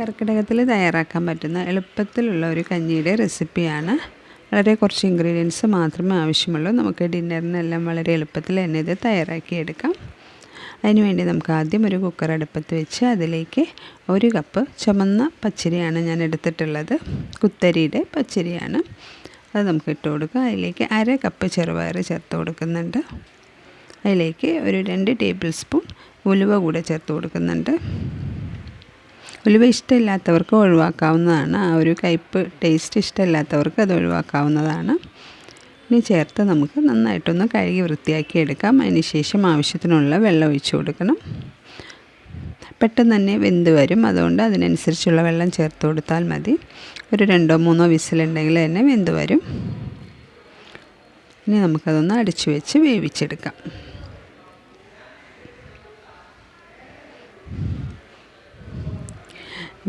കർക്കിടകത്തിൽ തയ്യാറാക്കാൻ പറ്റുന്ന എളുപ്പത്തിലുള്ള ഒരു കഞ്ഞിയുടെ റെസിപ്പിയാണ്. വളരെ കുറച്ച് ഇൻഗ്രീഡിയൻസ് മാത്രമേ ആവശ്യമുള്ളൂ. നമുക്ക് ഡിന്നറിനെല്ലാം വളരെ എളുപ്പത്തിൽ തന്നെ ഇത് തയ്യാറാക്കിയെടുക്കാം. അതിനുവേണ്ടി നമുക്ക് ആദ്യം ഒരു കുക്കർ അടുപ്പത്ത് വെച്ച് അതിലേക്ക് ഒരു കപ്പ് ചുമന്ന പച്ചരിയാണ് ഞാൻ എടുത്തിട്ടുള്ളത്. കുത്തരിയുടെ പച്ചരിയാണ്. അത് നമുക്ക് ഇട്ട് കൊടുക്കാം. അതിലേക്ക് അര കപ്പ് ചെറുപയർ ചേർത്ത് കൊടുക്കുന്നുണ്ട്. അതിലേക്ക് ഒരു രണ്ട് ടേബിൾ സ്പൂൺ ഉലുവ കൂടെ ചേർത്ത് കൊടുക്കുന്നുണ്ട്. ഉലുവ ഇഷ്ടമില്ലാത്തവർക്ക് ഒഴിവാക്കാവുന്നതാണ്. ആ ഒരു കയ്പ്പ് ടേസ്റ്റ് ഇഷ്ടമില്ലാത്തവർക്ക് അത് ഒഴിവാക്കാവുന്നതാണ്. ഇനി ചേർത്ത് നമുക്ക് നന്നായിട്ടൊന്ന് കഴുകി വൃത്തിയാക്കി എടുക്കാം. അതിനുശേഷം ആവശ്യത്തിനുള്ള വെള്ളം ഒഴിച്ചു കൊടുക്കണം. പെട്ടെന്ന് തന്നെ വെന്ത് വരും. അതുകൊണ്ട് അതിനനുസരിച്ചുള്ള വെള്ളം ചേർത്ത് കൊടുത്താൽ മതി. ഒരു രണ്ടോ മൂന്നോ വിസിലുണ്ടെങ്കിൽ തന്നെ വെന്ത് വരും. ഇനി നമുക്കതൊന്ന് അടിച്ചു വെച്ച് വേവിച്ചെടുക്കാം.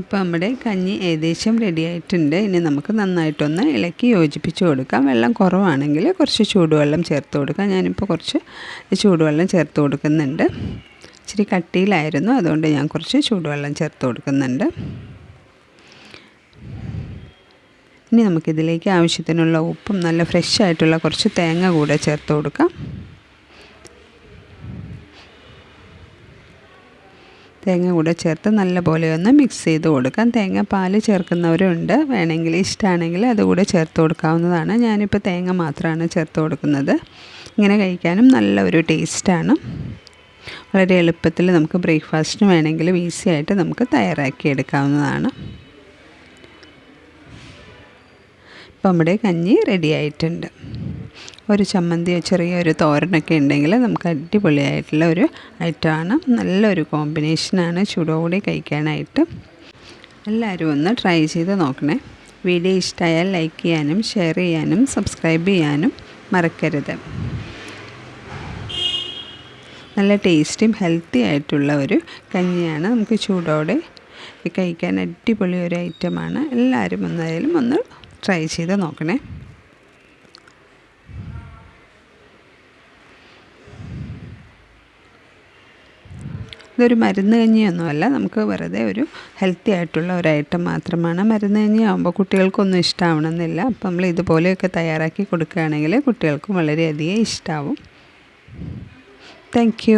ഇപ്പോൾ നമ്മുടെ കഞ്ഞി ഏകദേശം റെഡി ആയിട്ടുണ്ട്. ഇനി നമുക്ക് നന്നായിട്ടൊന്ന് ഇളക്കി യോജിപ്പിച്ച് കൊടുക്കാം. വെള്ളം കുറവാണെങ്കിൽ കുറച്ച് ചൂടുവെള്ളം ചേർത്ത് കൊടുക്കാം. ഞാനിപ്പോൾ കുറച്ച് ചൂടുവെള്ളം ചേർത്ത് കൊടുക്കുന്നുണ്ട്. ഇച്ചിരി കട്ടിയിലായിരുന്നു. അതുകൊണ്ട് ഞാൻ കുറച്ച് ചൂടുവെള്ളം ചേർത്ത് കൊടുക്കുന്നുണ്ട്. ഇനി നമുക്കിതിലേക്ക് ആവശ്യത്തിനുള്ള ഉപ്പും നല്ല ഫ്രഷ് ആയിട്ടുള്ള കുറച്ച് തേങ്ങ കൂടെ ചേർത്ത് കൊടുക്കാം. തേങ്ങ കൂടെ ചേർത്ത് നല്ലപോലെ ഒന്ന് മിക്സ് ചെയ്ത് കൊടുക്കാം. തേങ്ങ പാൽ ചേർക്കുന്നവരുണ്ട്. വേണമെങ്കിൽ ഇഷ്ടമാണെങ്കിൽ അതുകൂടെ ചേർത്ത് കൊടുക്കാവുന്നതാണ്. ഞാനിപ്പോൾ തേങ്ങ മാത്രമാണ് ചേർത്ത് കൊടുക്കുന്നത്. ഇങ്ങനെ കഴിക്കാനും നല്ല ഒരു ടേസ്റ്റാണ് വളരെ എളുപ്പത്തിൽ നമുക്ക് ബ്രേക്ക്ഫാസ്റ്റിന് വേണമെങ്കിലും ഈസി ആയിട്ട് നമുക്ക് തയ്യാറാക്കി എടുക്കാവുന്നതാണ്. ഇപ്പം നമ്മുടെ കഞ്ഞി റെഡി ആയിട്ടുണ്ട്. ഒരു ചമ്മന്തിയോ ചെറിയൊരു തോരനൊക്കെ ഉണ്ടെങ്കിൽ നമുക്ക് അടിപൊളിയായിട്ടുള്ള ഒരു ഐറ്റമാണ് നല്ലൊരു കോമ്പിനേഷനാണ് ചൂടോടെ കഴിക്കാനായിട്ട്. എല്ലാവരും ഒന്ന് ട്രൈ ചെയ്ത് നോക്കണേ. വീഡിയോ ഇഷ്ടമായാൽ ലൈക്ക് ചെയ്യാനും ഷെയർ ചെയ്യാനും സബ്സ്ക്രൈബ് ചെയ്യാനും മറക്കരുത്. നല്ല ടേസ്റ്റിയും ഹെൽത്തി ആയിട്ടുള്ള ഒരു കഞ്ഞിയാണ് നമുക്ക് ചൂടോടെ കഴിക്കാൻ അടിപൊളി ഒരു ഐറ്റമാണ് എല്ലാവരും ഒന്നായാലും ഒന്ന് ട്രൈ ചെയ്ത് നോക്കണേ. ഇതൊരു മരുന്ന് കഞ്ഞിയൊന്നുമല്ല. നമുക്ക് വെറുതെ ഒരു ഹെൽത്തി ആയിട്ടുള്ള ഒരു ഐറ്റം മാത്രമാണ് മരുന്ന് കഞ്ഞി കുട്ടികൾക്കൊന്നും ഇഷ്ടമാവണമെന്നില്ല അപ്പം നമ്മൾ ഇതുപോലെയൊക്കെ തയ്യാറാക്കി കൊടുക്കുകയാണെങ്കിൽ കുട്ടികൾക്കും വളരെയധികം ഇഷ്ടമാവും താങ്ക്